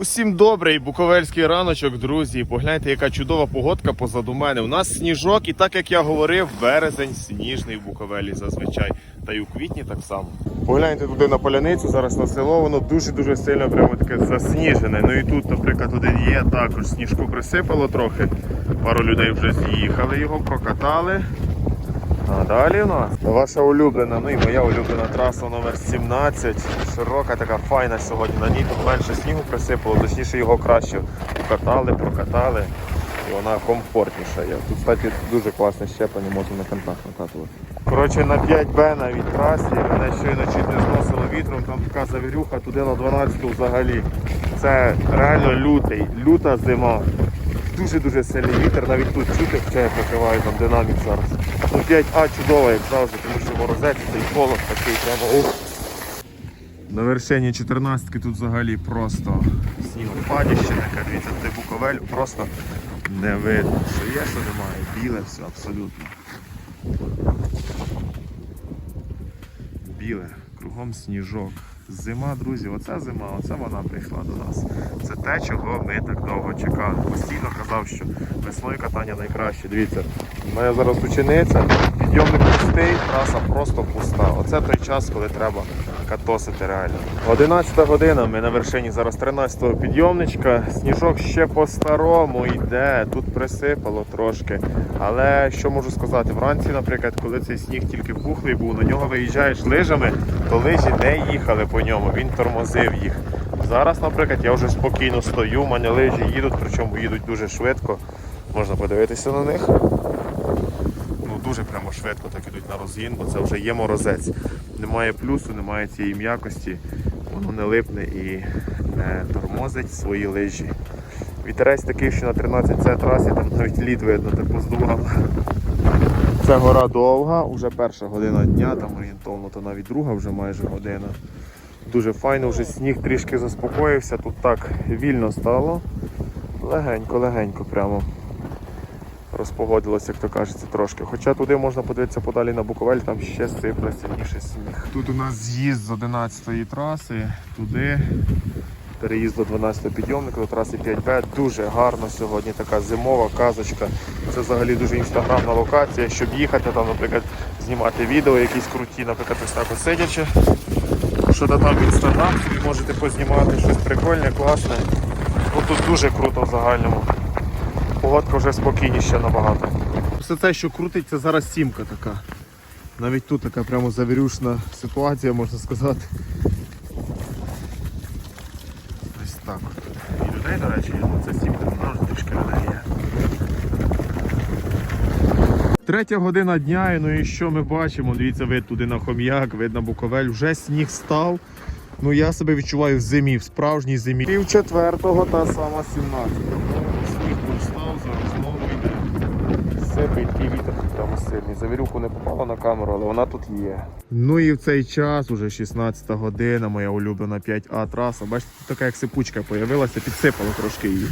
Усім добрий буковельський раночок, друзі. Погляньте, яка чудова погодка позаду мене. У нас сніжок, і так як я говорив, березень сніжний в Буковелі зазвичай. Та й у квітні так само. Погляньте туди на поляницю, зараз на село, воно дуже-дуже сильно прямо таке засніжене. Ну і тут, наприклад, один є, також сніжку присипало трохи. Пару людей вже з'їхали, його прокатали. А далі у нас ваша улюблена, ну і моя улюблена траса номер 17. Широка така файна сьогодні. На ній тут менше снігу присипало, точніше його краще покатали, прокатали. І вона комфортніша. є. Тут, кстати, дуже класне щеплення, можна на контакт накатувати. Коротше, на 5Б навіть трасі, мене щойно чуть не зносило вітром, там така завірюха, туди на 12 взагалі. Це реально лютий, люта зима. Дуже-дуже сильний вітер, навіть тут чути, хоча я покриваю там динамік зараз. Ну 5А чудово, як завжди, тому що морозець, цей холод такий. Ух. На вершині 14-ки тут взагалі просто снігопадіще таке, дивіться, де Буковель просто не видно. Що є, що немає. Біле все абсолютно. Біле, кругом сніжок. Зима, друзі, оця зима, оце вона прийшла до нас. Це те, чого ми так довго чекали. Постійно казав, що весною катання найкраще. Дивіться, у мене зараз учениця, підйомник пустий, траса просто пуста. Оце той час, коли треба катосити реально. 11 година, ми на вершині зараз 13-го підйомничка. Сніжок ще по-старому йде, тут присипало трошки. Але що можу сказати, вранці, наприклад, коли цей сніг тільки пухлий був, на нього виїжджаєш лижами, то лижі не їхали по ньому, він тормозив їх. Зараз, наприклад, я вже спокійно стою, у мене лижі їдуть, причому їдуть дуже швидко. Можна подивитися на них. Швидко так ідуть на розгін, бо це вже є морозець. Немає плюсу, немає цієї м'якості, воно не липне і не тормозить свої лижі. Вітерець такий, що на 13 с трасі там навіть лід видно, так поздував. Це гора довга, вже перша година дня, там орієнтовно, то навіть друга вже майже година. Дуже файно, вже сніг трішки заспокоївся, тут так вільно стало. Легенько-легенько прямо розпогодилося, як то кажеться, трошки. Хоча туди можна подивитися подалі на Буковель, там ще сипле сильніше сніг. Тут у нас з'їзд з 11-ї траси, туди. Переїзд до 12-го підйомника, до траси 5Б. Дуже гарно сьогодні така зимова казочка. Це взагалі дуже інстаграмна локація, щоб їхати, там, наприклад, знімати відео, якісь круті, наприклад, ось так ось сидячи. Що то там в інстаграм собі можете познімати щось прикольне, класне. Ну тут дуже круто в загальному. Погодка вже спокійніша набагато. Все це, що крутить, це зараз сімка така. Навіть тут така прямо завірюшна ситуація, можна сказати. Ось так. І людей, до речі. Ну, це сімка, ну, трішки людей є. Третя година дня, і ну і що ми бачимо? Дивіться, вид туди на хом'як, вид на Буковель, вже сніг став. Ну я себе відчуваю в зимі, в справжній зимі. Пів четвертого та сама 17. Став, зараз знову йде. Сипить і вітер прямо сильний. Завірюху не попала на камеру, але вона тут є. Ну і в цей час, уже 16 година, моя улюблена 5А траса. Бачите, тут така як сипучка з'явилася, підсипало трошки її.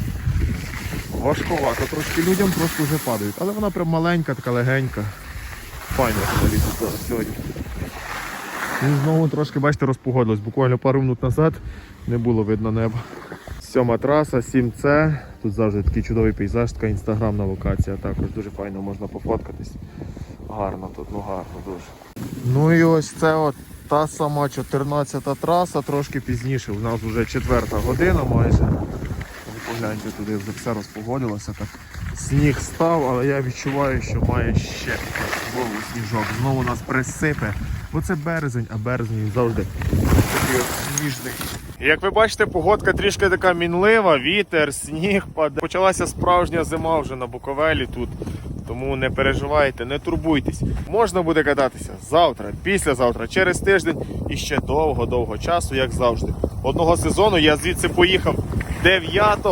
Важковато трошки людям просто вже падають. Але вона прям маленька, така легенька. Файно зараз сьогодні. І знову трошки, бачите, розпогодилось. Буквально пару минут назад не було видно неба. Сьома траса, 7С. Тут завжди такий чудовий пейзаж, така інстаграмна локація. Також дуже файно можна пофоткатись. Гарно тут, ну гарно дуже. Ну і ось це от та сама 14 траса, трошки пізніше. У нас вже четверта година майже. Погляньте туди, вже все розпогодилося. Так. Сніг став, але я відчуваю, що має ще знову сніжок. Знову нас присипе. Бо це березень, а березень завжди такий от сніжний. Як ви бачите, погодка трішки така мінлива, вітер, сніг паде. Почалася справжня зима вже на Буковелі тут. Тому не переживайте, не турбуйтесь. Можна буде кататися завтра, післязавтра, через тиждень і ще довго-довго часу, як завжди. Одного сезону я звідси поїхав 9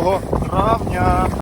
травня.